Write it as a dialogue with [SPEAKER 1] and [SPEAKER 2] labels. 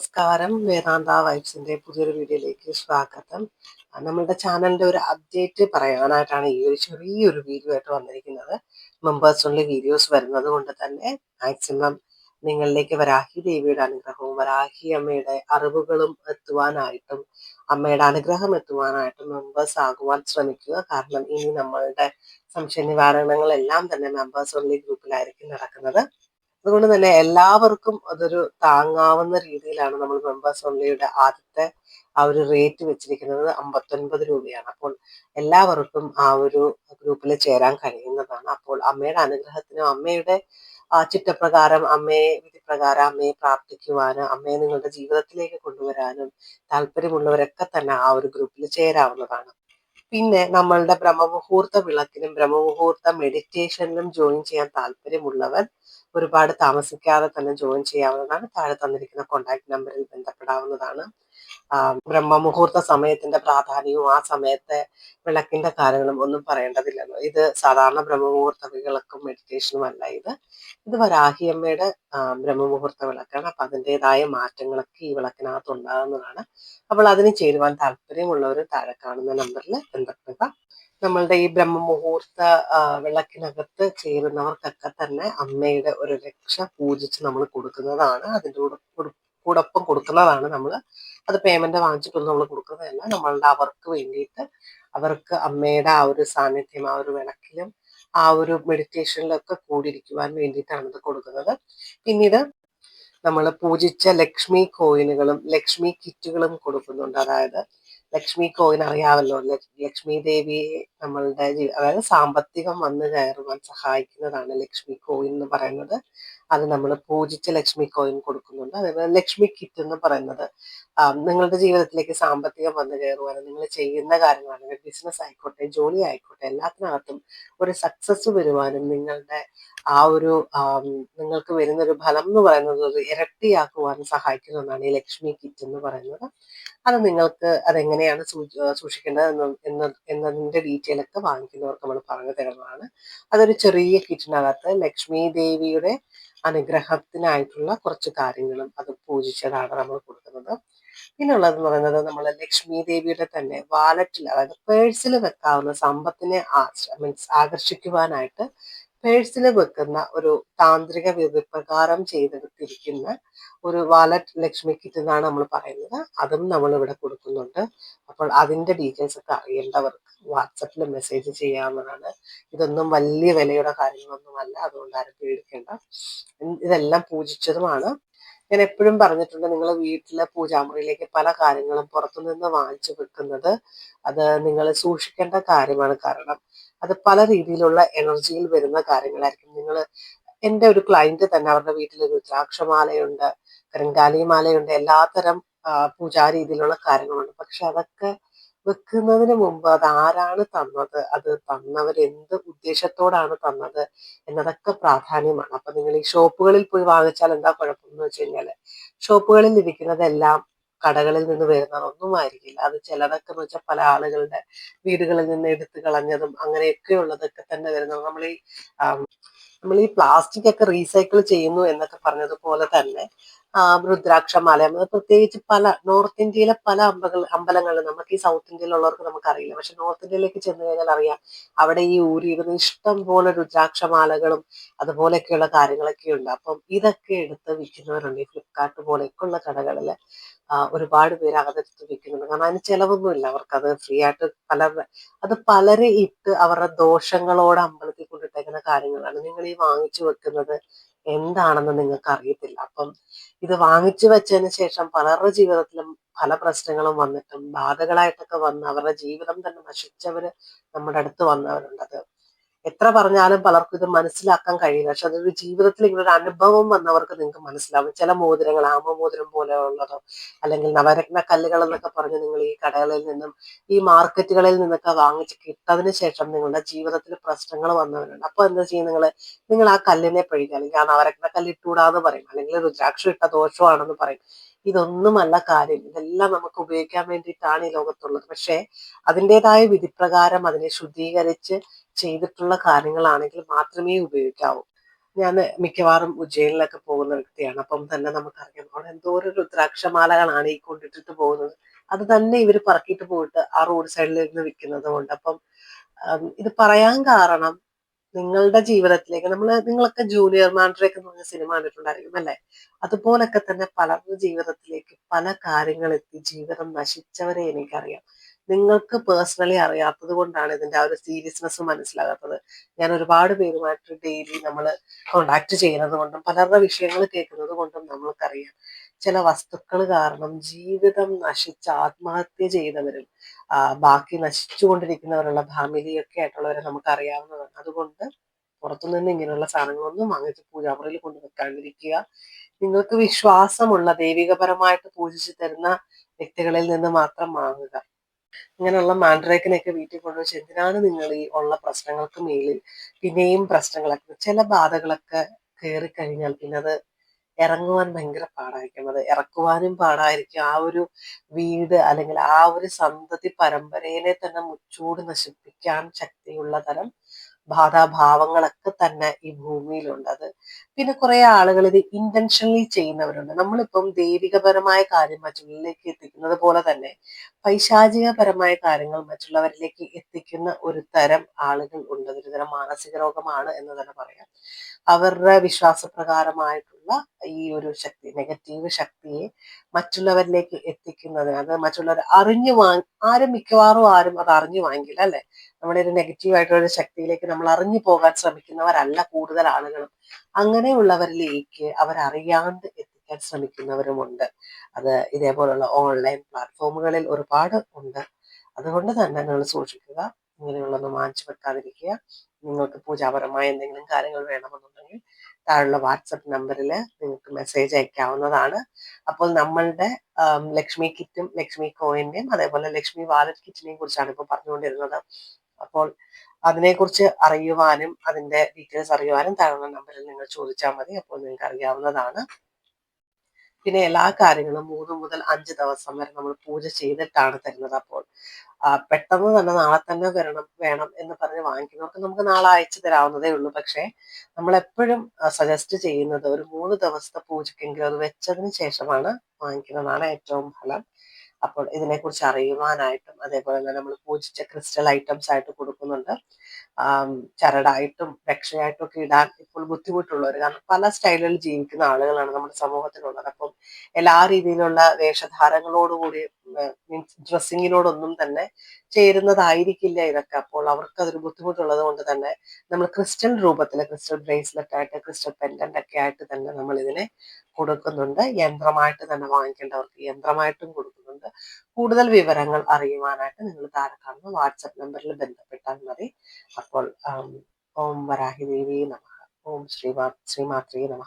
[SPEAKER 1] നമസ്കാരം. വേദാന്ത വൈബ്സിന്റെ പുതിയൊരു വീഡിയോയിലേക്ക് സ്വാഗതം. നമ്മളുടെ ചാനലിന്റെ ഒരു അപ്ഡേറ്റ് പറയാനായിട്ടാണ് ഈ ഒരു ചെറിയൊരു വീഡിയോ ആയിട്ട് വന്നിരിക്കുന്നത്. മെമ്പേഴ്സ് ഉള്ള വീഡിയോസ് വരുന്നത് കൊണ്ട് തന്നെ മാക്സിമം നിങ്ങളിലേക്ക് വരാഹി ദേവിയുടെ അനുഗ്രഹവും വരാഹി അമ്മയുടെ അറിവുകളും എത്തുവാനായിട്ടും അമ്മയുടെ അനുഗ്രഹം എത്തുവാനായിട്ടും മെമ്പേഴ്സ് ആകുവാൻ ശ്രമിക്കുക. കാരണം ഇനി നമ്മളുടെ സംശയ നിവാരണങ്ങളെല്ലാം തന്നെ മെമ്പേഴ്സ് ഉള്ള ഗ്രൂപ്പിലായിരിക്കും നടക്കുന്നത്. അതുകൊണ്ട് തന്നെ എല്ലാവർക്കും അതൊരു താങ്ങാവുന്ന രീതിയിലാണ് നമ്മൾ മെമ്പേഴ്സ് ഓൺലിയുടെ ആദ്യത്തെ ആ ഒരു റേറ്റ് വെച്ചിരിക്കുന്നത് അമ്പത്തൊൻപത് രൂപയാണ്. അപ്പോൾ എല്ലാവർക്കും ആ ഒരു ഗ്രൂപ്പിൽ ചേരാൻ കഴിയുന്നതാണ്. അപ്പോൾ അമ്മയുടെ അനുഗ്രഹത്തിനും അമ്മയുടെ ആ ചിട്ടപ്രകാരം അമ്മയെ വിധിപ്രകാരം അമ്മയെ പ്രാർത്ഥിക്കുവാനും അമ്മയെ നിങ്ങളുടെ ജീവിതത്തിലേക്ക് കൊണ്ടുവരാനും താല്പര്യമുള്ളവരൊക്കെ തന്നെ ആ ഒരു ഗ്രൂപ്പിൽ ചേരാവുന്നതാണ്. പിന്നെ നമ്മളുടെ ബ്രഹ്മമുഹൂർത്ത വിളക്കിനും ബ്രഹ്മമുഹൂർത്ത മെഡിറ്റേഷനിലും ജോയിൻ ചെയ്യാൻ താല്പര്യമുള്ളവർ ഒരുപാട് താമസിക്കാതെ തന്നെ ജോയിൻ ചെയ്യാവുന്നതാണ്. താഴെ തന്നിരിക്കുന്ന കോൺടാക്ട് നമ്പറിൽ ബന്ധപ്പെടാവുന്നതാണ്. ബ്രഹ്മമുഹൂർത്ത സമയത്തിന്റെ പ്രാധാന്യവും ആ സമയത്തെ വിളക്കിന്റെ കാര്യങ്ങളും ഒന്നും പറയേണ്ടതില്ലല്ലോ. ഇത് സാധാരണ ബ്രഹ്മമുഹൂർത്ത വിളക്കും മെഡിറ്റേഷനും അല്ല ഇത്. ഇത് വരാഹിയമ്മയുടെ ബ്രഹ്മമുഹൂർത്ത വിളക്കാണ്. അപ്പൊ അതിന്റെതായ മാറ്റങ്ങളൊക്കെ ഈ വിളക്കിനകത്ത് ഉണ്ടാകുന്നതാണ്. അപ്പോൾ അതിന് ചേരുവാൻ താല്പര്യമുള്ളവർ താഴെ കാണുന്ന നമ്പറിൽ ബന്ധപ്പെടുക. നമ്മളുടെ ഈ ബ്രഹ്മമുഹൂർത്ത വിളക്കിനകത്ത് ചേരുന്നവർക്കൊക്കെ തന്നെ അമ്മയുടെ ഒരു രക്ഷ പൂജിച്ച് നമ്മൾ കൊടുക്കുന്നതാണ്. അതിന്റെ കൂടെ കൂടൊപ്പം കൊടുക്കുന്നതാണ് നമ്മൾ അത് പേയ്മെന്റ് വാങ്ങിച്ചിട്ടൊന്നും നമ്മൾ കൊടുക്കുന്നതല്ല. നമ്മളുടെ അവർക്ക് വേണ്ടിയിട്ട് അവർക്ക് അമ്മയുടെ ആ ഒരു സാന്നിധ്യം ആ ഒരു വിളക്കിലും ആ ഒരു മെഡിറ്റേഷനിലൊക്കെ കൂടിയിരിക്കുവാൻ വേണ്ടിയിട്ടാണ് ഇത് കൊടുക്കുന്നത്. പിന്നീട് നമ്മൾ പൂജിച്ച ലക്ഷ്മി കോയിനുകളും ലക്ഷ്മി കിറ്റുകളും കൊടുക്കുന്നുണ്ട്. അതായത് ലക്ഷ്മി കോയിൻ അറിയാമല്ലോ ലക്- ലക്ഷ്മി ദേവിയെ നമ്മളുടെ അതായത് സാമ്പത്തികം വന്നു കയറുവാൻ സഹായിക്കുന്നതാണ് ലക്ഷ്മി കോയിൻ എന്ന് പറയുന്നത്. അത് നമ്മൾ പൂജിച്ച ലക്ഷ്മി കോയിൻ കൊടുക്കുന്നുണ്ട്. അതേപോലെ ലക്ഷ്മി കിറ്റ് എന്ന് പറയുന്നത് നിങ്ങളുടെ ജീവിതത്തിലേക്ക് സാമ്പത്തികം വന്നു കയറുവാനും നിങ്ങൾ ചെയ്യുന്ന കാര്യങ്ങളാണെങ്കിൽ ബിസിനസ് ആയിക്കോട്ടെ ജോലി ആയിക്കോട്ടെ എല്ലാത്തിനകത്തും ഒരു സക്സസ് വരുവാനും നിങ്ങളുടെ ആ ഒരു നിങ്ങൾക്ക് വരുന്ന ഒരു ഫലം എന്ന് പറയുന്നത് ഒരു ഇരട്ടിയാക്കുവാനും സഹായിക്കുന്ന ഒന്നാണ് ഈ ലക്ഷ്മി കിറ്റ് എന്ന് പറയുന്നത്. അത് നിങ്ങൾക്ക് അതെങ്ങനെയാണ് സൂക്ഷിക്കേണ്ടത് എന്ന് എന്ന് എന്നതിന്റെ ഡീറ്റെയിൽ ഒക്കെ വാങ്ങിക്കുന്നവർക്ക് നമ്മൾ പറഞ്ഞു തരുന്നതാണ്. അതൊരു ചെറിയ കിറ്റിനകത്ത് ലക്ഷ്മി ദേവിയുടെ അനുഗ്രഹത്തിനായിട്ടുള്ള കുറച്ച് കാര്യങ്ങളും അത് പൂജിച്ചതാണ് നമ്മൾ കൊടുക്കുന്നത്. പിന്നെ പറയുന്നത് നമ്മൾ ലക്ഷ്മി ദേവിയുടെ തന്നെ വാലറ്റിൽ അതായത് പേഴ്സിൽ വെക്കാവുന്ന സമ്പത്തിനെ മീൻസ് ആകർഷിക്കുവാനായിട്ട് പേഴ്സിൽ വെക്കുന്ന ഒരു താന്ത്രിക വിധിപ്രകാരം ചെയ്തെടുത്തിരിക്കുന്ന ഒരു വാലറ്റ് ലക്ഷ്മി കിറ്റ് എന്നാണ് നമ്മൾ പറയുന്നത്. അതും നമ്മൾ ഇവിടെ കൊടുക്കുന്നുണ്ട്. അപ്പോൾ അതിന്റെ ഡീറ്റെയിൽസ് ഒക്കെ അറിയേണ്ടവർക്ക് വാട്സപ്പിൽ മെസ്സേജ് ചെയ്യാവുന്നതാണ്. ഇതൊന്നും വലിയ വിലയുടെ കാര്യങ്ങളൊന്നുമല്ല. അതുകൊണ്ട് ആരും പേടിക്കേണ്ട. ഇതെല്ലാം പൂജിച്ചതുമാണ്. ഞാൻ എപ്പോഴും പറഞ്ഞിട്ടുണ്ട് നിങ്ങൾ വീട്ടിലെ പൂജാമുറിയിലേക്ക് പല കാര്യങ്ങളും പുറത്തുനിന്ന് വാങ്ങിച്ചു വെക്കുന്നത് അത് നിങ്ങൾ സൂക്ഷിക്കേണ്ട കാര്യമാണ്. കാരണം അത് പല രീതിയിലുള്ള എനർജിയിൽ വരുന്ന കാര്യങ്ങളായിരിക്കും. നിങ്ങൾ എന്റെ ഒരു ക്ലയന്റ് തന്നെ അവരുടെ വീട്ടിൽ രുദ്രാക്ഷമാലയുണ്ട് കരിങ്കാലി മാലയുണ്ട് എല്ലാത്തരം പൂജാ രീതിയിലുള്ള കാര്യങ്ങളുണ്ട്. പക്ഷെ അതൊക്കെ വെക്കുന്നതിന് മുമ്പ് അത് ആരാണ് തന്നത്? അത് തന്നവർ എന്ത് ഉദ്ദേശത്തോടാണ് തന്നത് എന്നതൊക്കെ പ്രാധാന്യമാണ്. അപ്പൊ നിങ്ങൾ ഈ ഷോപ്പുകളിൽ പോയി വാങ്ങിച്ചാൽ എന്താ കുഴപ്പം എന്ന് വെച്ച് കഴിഞ്ഞാൽ ഷോപ്പുകളിൽ ഇരിക്കുന്നതെല്ലാം കടകളിൽ നിന്ന് വരുന്നതൊന്നും ആയിരിക്കില്ല അത് ചിലതൊക്കെ എന്ന് വെച്ചാൽ പല ആളുകളുടെ വീടുകളിൽ നിന്ന് എടുത്ത് കളഞ്ഞതും അങ്ങനെയൊക്കെ ഉള്ളതൊക്കെ തന്നെ വരുന്നത്. നമ്മൾ ഈ നമ്മൾ ഈ പ്ലാസ്റ്റിക് ഒക്കെ റീസൈക്കിൾ ചെയ്യുന്നു എന്നൊക്കെ പറഞ്ഞതുപോലെ തന്നെ രുദ്രാക്ഷമാല പ്രത്യേകിച്ച് പല നോർത്ത് ഇന്ത്യയിലെ പല അമ്പകൾ അമ്പലങ്ങളിൽ നമുക്ക് ഈ സൗത്ത് ഇന്ത്യയിലുള്ളവർക്ക് നമുക്കറിയില്ല. പക്ഷെ നോർത്ത് ഇന്ത്യയിലേക്ക് ചെന്ന് കഴിഞ്ഞാൽ അറിയാം അവിടെ ഈ ഊരിയിരുന്ന് ഇഷ്ടം പോലെ രുദ്രാക്ഷമാലകളും അതുപോലെയൊക്കെയുള്ള കാര്യങ്ങളൊക്കെ ഉണ്ട്. അപ്പം ഇതൊക്കെ എടുത്ത് വിൽക്കുന്നവരുണ്ട്. ഈ ഫ്ലിപ്കാർട്ട് പോലെയൊക്കെയുള്ള കടകളിൽ ഒരുപാട് പേര് അകത്തെടുത്ത് വിൽക്കുന്നുണ്ട്. കാരണം അതിന് ചെലവൊന്നുമില്ല. അവർക്ക് അത് ഫ്രീ ആയിട്ട് പല അത് പലരെ ഇട്ട് അവരുടെ ദോഷങ്ങളോട് അമ്പലത്തിൽ കൊണ്ടിട്ടേക്കുന്ന കാര്യങ്ങളാണ്. നിങ്ങൾ ഈ വാങ്ങിച്ചു വെക്കുന്നത് എന്താണെന്ന് നിങ്ങൾക്ക് അറിയത്തില്ല അപ്പം ഇത് വാങ്ങിച്ചു വെച്ചതിന് ശേഷം പലരുടെ ജീവിതത്തിലും പല പ്രശ്നങ്ങളും വന്നിട്ടും ബാധകളായിട്ടൊക്കെ വന്ന് അവരുടെ ജീവിതം തന്നെ നശിച്ചവര് നമ്മുടെ അടുത്ത് വന്നവരുണ്ട്. അത് എത്ര പറഞ്ഞാലും പലർക്കും ഇത് മനസ്സിലാക്കാൻ കഴിയില്ല. പക്ഷെ അതൊരു ജീവിതത്തിൽ ഇങ്ങനെ ഒരു അനുഭവം വന്നവർക്ക് നിങ്ങൾക്ക് മനസ്സിലാവും. ചില മോതിരങ്ങൾ ആമമോതിരം പോലെയുള്ളതോ അല്ലെങ്കിൽ നവരത്ന കല്ലുകൾ എന്നൊക്കെ പറഞ്ഞ് നിങ്ങൾ ഈ കടകളിൽ നിന്നും ഈ മാർക്കറ്റുകളിൽ നിന്നൊക്കെ വാങ്ങിച്ച് കിട്ടതിന് ശേഷം നിങ്ങളുടെ ജീവിതത്തിൽ പ്രശ്നങ്ങൾ വന്നവരുണ്ട്. അപ്പൊ എന്താ ചെയ്യും നിങ്ങൾ? നിങ്ങൾ ആ കല്ലിനെ പഴിക്കുക. അല്ലെങ്കിൽ ആ നവരത്ന കല്ല് ഇട്ടുകൂടാന്ന് പറയും. അല്ലെങ്കിൽ രുദ്രാക്ഷം ഇട്ട ദോഷമാണെന്ന് പറയും. ഇതൊന്നുമല്ല കാര്യം. ഇതെല്ലാം നമുക്ക് ഉപയോഗിക്കാൻ വേണ്ടിയിട്ടാണ് ഈ ലോകത്തുള്ളത്. പക്ഷേ അതിന്റെതായ വിധിപ്രകാരം അതിനെ ശുദ്ധീകരിച്ച് ചെയ്തിട്ടുള്ള കാര്യങ്ങളാണെങ്കിൽ മാത്രമേ ഉപയോഗിക്കാവൂ. ഞാൻ മിക്കവാറും ഉജ്ജയിനിലൊക്കെ പോകുന്ന വ്യക്തിയാണ്. അപ്പം തന്നെ നമുക്കറിയാം അവിടെ എന്തോരം രുദ്രാക്ഷമാലകളാണ് ഈ കൊണ്ടിട്ടിട്ട് പോകുന്നത്. അത് തന്നെ ഇവർ പറക്കിയിട്ട് പോയിട്ട് ആ റോഡ് സൈഡിൽ ഇരുന്ന് വിൽക്കുന്നത് കൊണ്ട് അപ്പം ഇത് പറയാൻ കാരണം നിങ്ങളുടെ ജീവിതത്തിലേക്ക് നമ്മൾ നിങ്ങളൊക്കെ ജൂനിയർ മാൻഡ്രേക്ക് എന്ന് പറഞ്ഞ സിനിമ കണ്ടിട്ടുണ്ടായിരിക്കും അല്ലെ? അതുപോലൊക്കെ തന്നെ പലരുടെ ജീവിതത്തിലേക്ക് പല കാര്യങ്ങൾ എത്തി ജീവിതം നശിച്ചവരെ എനിക്കറിയാം. നിങ്ങൾക്ക് പേഴ്സണലി അറിയാത്തത് കൊണ്ടാണ് ഇതിന്റെ ആ ഒരു സീരിയസ്നെസ് മനസ്സിലാകാത്തത്. ഞാൻ ഒരുപാട് പേരുമായിട്ട് ഡെയിലി നമ്മൾ കോണ്ടാക്ട് ചെയ്യുന്നത് കൊണ്ടും പലരുടെ വിഷയങ്ങൾ കേൾക്കുന്നത് കൊണ്ടും നമ്മൾക്കറിയാം. ചില വസ്തുക്കൾ കാരണം ജീവിതം നശിച്ച് ആത്മഹത്യ ചെയ്തവരും ബാക്കി നശിച്ചുകൊണ്ടിരിക്കുന്നവരുള്ള ഫാമിലിയൊക്കെ ആയിട്ടുള്ളവരെ നമുക്ക് അറിയാവുന്നതാണ് അതുകൊണ്ട് പുറത്തുനിന്ന് ഇങ്ങനെയുള്ള സാധനങ്ങളൊന്നും വാങ്ങിച്ച് പൂജാമുറിയിൽ കൊണ്ടു വെക്കാണ്ടിരിക്കുക നിങ്ങൾക്ക് വിശ്വാസമുള്ള ദൈവികപരമായിട്ട് പൂജിച്ചു തരുന്ന വ്യക്തികളിൽ നിന്ന് മാത്രം വാങ്ങുക. ഇങ്ങനെയുള്ള മാൻഡ്രേക്കിനെയൊക്കെ വീട്ടിൽ കൊണ്ടുവച്ച് എന്തിനാണ് നിങ്ങൾ ഈ ഉള്ള പ്രശ്നങ്ങൾക്ക് മേലിൽ പിന്നെയും പ്രശ്നങ്ങളൊക്കെ ചില ബാധകളൊക്കെ കയറി കഴിഞ്ഞാൽ പിന്നെ അത് ഇറങ്ങുവാൻ ഭയങ്കര പാടായിരിക്കും. അത് ഇറക്കുവാനും പാടായിരിക്കും. ആ ഒരു വീട് അല്ലെങ്കിൽ ആ ഒരു സന്തതി പരമ്പരയെ തന്നെ മുച്ചൂട് നശിപ്പിക്കാൻ ശക്തിയുള്ള തരം ബാധാഭാവങ്ങളൊക്കെ തന്നെ ഈ ഭൂമിയിലുണ്ടത് പിന്നെ കുറെ ആളുകൾ ഇത് ഇന്റൻഷനലി ചെയ്യുന്നവരുണ്ട്. നമ്മളിപ്പം ദൈവികപരമായ കാര്യം മറ്റുള്ളവരിലേക്ക് എത്തിക്കുന്നത് പോലെ തന്നെ പൈശാചികപരമായ കാര്യങ്ങൾ മറ്റുള്ളവരിലേക്ക് എത്തിക്കുന്ന ഒരു തരം ആളുകൾ ഉണ്ട്. ഒരു തരം മാനസിക രോഗമാണ് എന്ന് തന്നെ പറയാം. അവരുടെ വിശ്വാസപ്രകാരമായിട്ടുള്ള ഈ ഒരു ശക്തി നെഗറ്റീവ് ശക്തിയെ മറ്റുള്ളവരിലേക്ക് എത്തിക്കുന്നത്. അത് മറ്റുള്ളവർ അറിഞ്ഞു വാങ്ങി ആരും മിക്കവാറും ആരും അത് അറിഞ്ഞു വാങ്ങില്ല അല്ലെ? നമ്മുടെ ഒരു നെഗറ്റീവ് ആയിട്ടുള്ള ഒരു ശക്തിയിലേക്ക് നമ്മൾ അറിഞ്ഞു പോകാൻ ശ്രമിക്കുന്നവരല്ല കൂടുതൽ ആളുകളും. അങ്ങനെയുള്ളവരിലേക്ക് അവരറിയാണ്ട് എത്തിക്കാൻ ശ്രമിക്കുന്നവരുമുണ്ട്. അത് ഇതേപോലുള്ള ഓൺലൈൻ പ്ലാറ്റ്ഫോമുകളിൽ ഒരുപാട് ഉണ്ട്. അതുകൊണ്ട് തന്നെ നിങ്ങൾ സൂക്ഷിക്കുക. ഇങ്ങനെയുള്ളൊന്നും വാങ്ങിച്ചു വെക്കാതിരിക്കുക. നിങ്ങൾക്ക് പൂജാപരമായ എന്തെങ്കിലും കാര്യങ്ങൾ വേണമെന്നുണ്ടെങ്കിൽ താഴെയുള്ള വാട്സപ്പ് നമ്പറിൽ നിങ്ങൾക്ക് മെസ്സേജ് അയക്കാവുന്നതാണ്. അപ്പോൾ നമ്മളുടെ ലക്ഷ്മി കിറ്റും ലക്ഷ്മി കോയിന്റെയും അതേപോലെ ലക്ഷ്മി വാലറ്റ് കിറ്റിനെയും കുറിച്ചാണ് ഇപ്പോൾ പറഞ്ഞുകൊണ്ടിരുന്നത്. അപ്പോൾ അതിനെക്കുറിച്ച് അറിയുവാനും അതിന്റെ ഡീറ്റെയിൽസ് അറിയുവാനും താഴെയുള്ള നമ്പറിൽ നിങ്ങൾ ചോദിച്ചാൽ മതി. അപ്പോൾ നിങ്ങൾക്ക് അറിയാവുന്നതാണ്. പിന്നെ എല്ലാ കാര്യങ്ങളും മൂന്ന് മുതൽ അഞ്ച് ദിവസം വരെ നമ്മൾ പൂജ ചെയ്തിട്ടാണ് തരുന്നത് അപ്പോൾ പെട്ടെന്ന് തന്നെ നാളെ തന്നെ വരണം വേണം എന്ന് പറഞ്ഞ് വാങ്ങിക്കുന്നവർക്ക് നമുക്ക് നാളെ അയച്ചു തരാവുന്നതേ ഉള്ളൂ. പക്ഷേ നമ്മൾ എപ്പോഴും സജസ്റ്റ് ചെയ്യുന്നത് ഒരു മൂന്ന് ദിവസത്തെ പൂജയ്ക്കെങ്കിലും അത് വെച്ചതിന് ശേഷമാണ് വാങ്ങിക്കുന്നതാണ് ഏറ്റവും ഫലം. അപ്പോൾ ഇതിനെക്കുറിച്ച് അറിയുവാനായിട്ടും അതേപോലെ തന്നെ നമ്മൾ പൂജിച്ച ക്രിസ്റ്റൽ ഐറ്റംസ് ആയിട്ട് കൊടുക്കുന്നുണ്ട്. ചരടായിട്ടും രക്ഷയായിട്ടും ഒക്കെ ഇടാൻ ഇപ്പോൾ ബുദ്ധിമുട്ടുള്ളവർ. കാരണം പല സ്റ്റൈലിൽ ജീവിക്കുന്ന ആളുകളാണ് നമ്മുടെ സമൂഹത്തിലുള്ളത്. അപ്പം എല്ലാ രീതിയിലുള്ള വേഷധാരങ്ങളോടുകൂടി മീൻസ് ഡ്രസ്സിങ്ങിനോടൊന്നും തന്നെ ചേരുന്നതായിരിക്കില്ല ഇതൊക്കെ. അപ്പോൾ അവർക്ക് അതൊരു ബുദ്ധിമുട്ടുള്ളത് കൊണ്ട് തന്നെ നമ്മൾ ക്രിസ്റ്റൽ രൂപത്തിൽ ക്രിസ്റ്റൽ ബ്രേസ്ലെറ്റ് ആയിട്ട് ക്രിസ്റ്റൽ പെൻഡന്റ് ഒക്കെ ആയിട്ട് തന്നെ നമ്മൾ ഇതിനെ കൊടുക്കുന്നുണ്ട്. യന്ത്രമായിട്ട് തന്നെ വാങ്ങിക്കേണ്ടവർക്ക് യന്ത്രമായിട്ടും കൊടുക്കുന്നുണ്ട്. കൂടുതൽ വിവരങ്ങൾ അറിയുവാനായിട്ട് നിങ്ങൾ താഴെ കാണുന്ന വാട്സപ്പ് നമ്പറിൽ ബന്ധപ്പെട്ടാൽ മതി. അപ്പോൾ ഓം വരാഹി ദേവി നമ ഓം ശ്രീമാ ശ്രീമാത്രേ നമ.